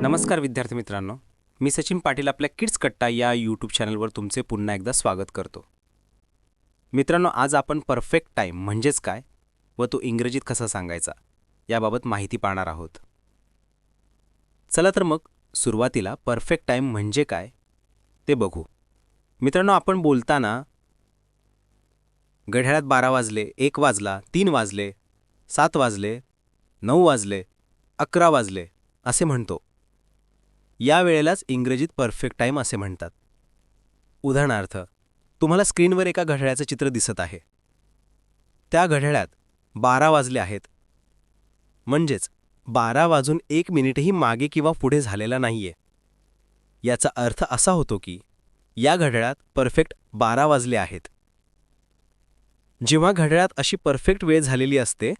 नमस्कार विद्यार्थी मित्रांनो. मी सचिन पाटील आपल्या किड्स कट्टा या यूट्यूब चॅनलवर तुमचे पुन्हा एकदा स्वागत करतो. मित्रांनो आज आपण परफेक्ट टाईम म्हणजेच काय व तो इंग्रजीत कसा सांगायचा याबाबत माहिती पाहणार आहोत. चला तर मग सुरुवातीला परफेक्ट टाईम म्हणजे काय ते बघू. मित्रांनो आपण बोलताना घड्याळात बारा वाजले एक वाजला तीन वाजले सात वाजले नऊ वाजले अकरा वाजले असे म्हणतो. या वेळेलाच इंग्रजीत परफेक्ट टाईम असे म्हणतात. उदाहरणार्थ तुम्हाला स्क्रीनवर एका घड्याळाचं चित्र दिसत आहे. त्या घड्याळात बारा वाजले आहेत. म्हणजेच बारा वाजून एक मिनिटही मागे किंवा पुढे झालेला नाहीये. याचा अर्थ असा होतो की या घड्याळात परफेक्ट बारा वाजले आहेत. जेव्हा घड्याळात अशी परफेक्ट वेळ झालेली असते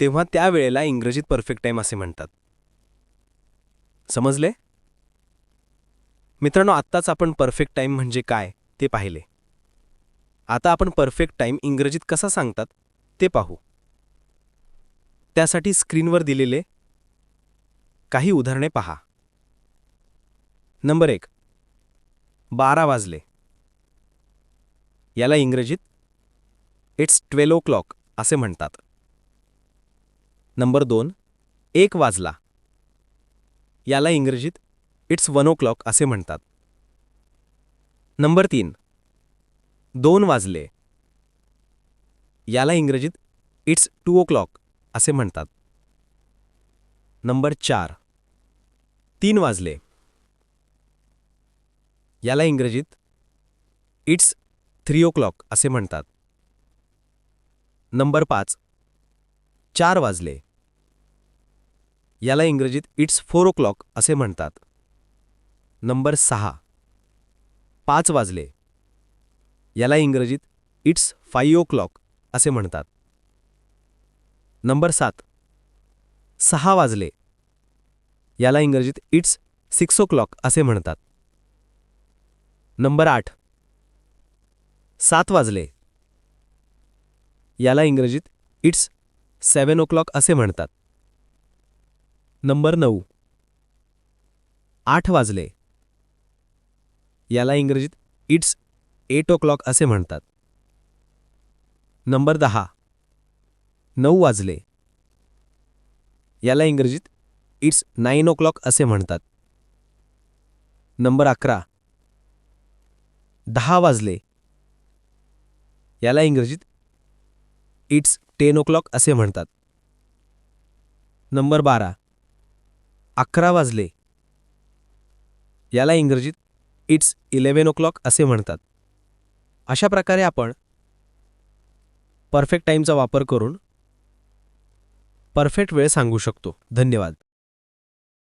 तेव्हा त्या वेळेला इंग्रजीत परफेक्ट टाईम असे म्हणतात. समजले? मित्रांनो आत्ताच आपण परफेक्ट टाईम म्हणजे काय ते पाहिले. आता आपण परफेक्ट टाईम इंग्रजीत कसा सांगतात ते पाहू. त्यासाठी स्क्रीनवर दिलेले काही उदाहरणे पहा. नंबर एक बारा वाजले. याला इंग्रजीत इट्स ट्वेल्व ओ क्लॉक असे म्हणतात. नंबर दोन एक वाजला. याला इंग्रजीत इट्स वन ओ क्लॉक असे म्हणतात. नंबर तीन. दोन वाजले. याला इंग्रजीत इट्स टू ओ क्लॉक असे म्हणतात. नंबर चार. तीन वाजले. याला इंग्रजीत इट्स थ्री ओ क्लॉक असे म्हणतात. नंबर पाच. चार वाजले. याला इंग्रजीत इट्स फोर ओ क्लॉक असे म्हणतात. नंबर सहा. पाच वाजले. याला इंग्रजीत इट्स फाईव्ह ओ क्लॉक असे म्हणतात. नंबर सात. सहा वाजले. याला इंग्रजीत इट्स सिक्स ओ क्लॉक असे म्हणतात. नंबर आठ. सात वाजले. याला इंग्रजीत इट्स सेवन ओ क्लॉक असे म्हणतात. नंबर नऊ. आठ वाजले. याला इंग्रजीत इट्स एट ओ क्लॉक असे म्हणतात. नंबर दहा. नऊ वाजले. याला इंग्रजीत इट्स नाईन ओ क्लॉक असे म्हणतात. नंबर अकरा. दहा वाजले. याला इंग्रजीत इट्स टेन ओ क्लॉक असे म्हणतात. नंबर बारा. अकरा वाजले. याला इंग्रजीत इट्स इलेवन ओ क्लॉक असे म्हणतात. अशा प्रकारे आपण परफेक्ट टाईमचा वापर करून परफेक्ट वेळ सांगू शकतो. धन्यवाद.